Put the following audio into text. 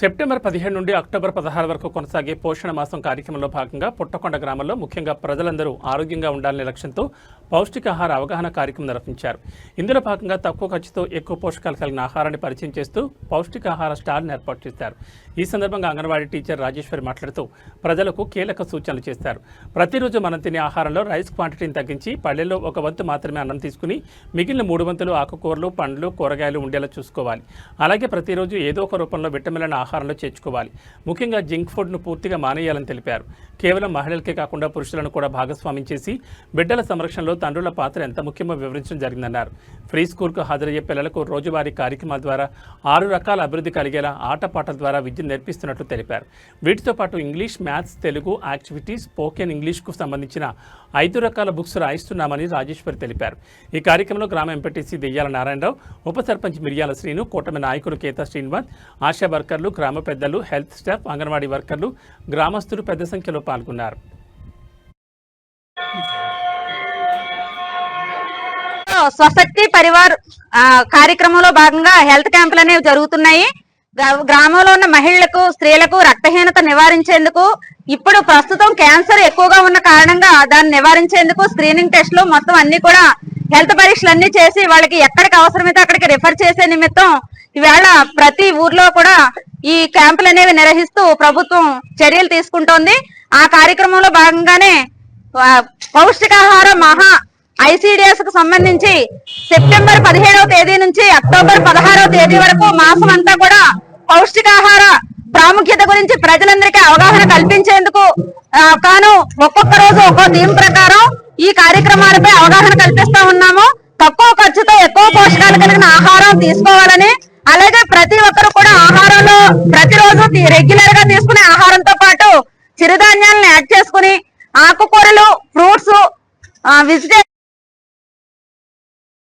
September పదిహేడు నుండి October పదహారు వరకు కొనసాగే పోషణ మాసం కార్యక్రమంలో భాగంగా పుట్టకొండ గ్రామంలో ముఖ్యంగా ప్రజలందరూ ఆరోగ్యంగా ఉండాలనే లక్ష్యంతో పౌష్టికాహార అవగాహన కార్యక్రమం నిర్వహించారు. ఇందులో భాగంగా తక్కువ ఖర్చుతో ఎక్కువ పోషకాలు కలిగిన ఆహారాన్ని పరిచయం చేస్తూ పౌష్టికాహార స్టాల్ను ఏర్పాటు చేశారు. ఈ సందర్భంగా అంగన్వాడీ టీచర్ రాజేశ్వరి మాట్లాడుతూ ప్రజలకు కీలక సూచనలు చేశారు. ప్రతిరోజు మనం తినే ఆహారంలో రైస్ క్వాంటిటీని తగ్గించి పల్లెల్లో ఒక వంతు మాత్రమే అన్నం తీసుకుని మిగిలిన మూడు వంతులు ఆకుకూరలు పండ్లు కూరగాయలు ఉండేలా చూసుకోవాలి. అలాగే ప్రతిరోజు ఏదో ఒక రూపంలో విటమిన్లను ఆహారంలో చేర్చుకోవాలి. ముఖ్యంగా జంక్ ఫుడ్ను పూర్తిగా మానేయాలని తెలిపారు. కేవలం మహిళలకే కాకుండా పురుషులను కూడా భాగస్వామ్యం చేసి బిడ్డల సంరక్షణలో తండ్రుల పాత్ర ఎంత ముఖ్యమో వివరించడం జరిగిందన్నారు. ఫ్రీ స్కూల్కు హాజరయ్యే పిల్లలకు రోజువారీ కార్యక్రమాల ద్వారా ఆరు రకాల అభివృద్ధి కలిగేలా ఆటపాటల ద్వారా విద్య నేర్పిస్తున్నట్లు తెలిపారు. వీటితో పాటు English maths Telugu activities spoken ఇంగ్లీష్కు సంబంధించిన ఐదు రకాల బుక్స్ రాయిస్తున్నామని రాజేశ్వరి తెలిపారు. ఈ కార్యక్రమంలో గ్రామ ఎంపీటీసీ దెయ్యాల నారాయణరావు ఉప సర్పంచ్ మిర్యాల శ్రీను కూటమి నాయకులు కేతా శ్రీనివాస్ ఆశా వర్కర్లు గ్రామ పెద్దలు హెల్త్ స్టాఫ్ అంగన్వాడీ వర్కర్లు గ్రామస్తులు పెద్ద సంఖ్యలో పాల్గొన్నారు. స్వశక్తి పరివార్ కార్యక్రమంలో భాగంగా హెల్త్ క్యాంపులు అనేవి జరుగుతున్నాయి. గ్రా- గ్రామంలో ఉన్న మహిళలకు స్త్రీలకు రక్తహీనత నివారించేందుకు ఇప్పుడు ప్రస్తుతం క్యాన్సర్ ఎక్కువగా ఉన్న కారణంగా దాన్ని నివారించేందుకు స్క్రీనింగ్ టెస్టులు మొత్తం అన్ని కూడా హెల్త్ పరీక్షలు అన్ని చేసి వాళ్ళకి ఎక్కడికి అవసరమైతే అక్కడికి రిఫర్ చేసే నిమిత్తం ఈవేళ ప్రతి ఊర్లో కూడా ఈ క్యాంపులు అనేవి నిర్వహిస్తూ ప్రభుత్వం చర్యలు తీసుకుంటోంది. ఆ కార్యక్రమంలో భాగంగానే పౌష్టికాహారం పౌష్టికాహార మహా ఐసిడిఎస్కు సంబంధించి సెప్టెంబర్ పదిహేడవ తేదీ నుంచి అక్టోబర్ పదహారవ తేదీ వరకు మాసం అంతా కూడా పౌష్టికాహార ప్రాముఖ్యత గురించి ప్రజలందరికీ అవగాహన కల్పించేందుకు కాను ఒక్కొక్క రోజు ఒక్కో థీమ్ ప్రకారం ఈ కార్యక్రమాలపై అవగాహన కల్పిస్తా ఉన్నాము. తక్కువ ఖర్చుతో ఎక్కువ పోషకాలు కలిగిన ఆహారం తీసుకోవాలని అలాగే ప్రతి ఒక్కరు కూడా ఆహారంలో ప్రతిరోజు రెగ్యులర్గా ఆకుకూరలు ఫ్రూట్స్ వెజిటేబుల్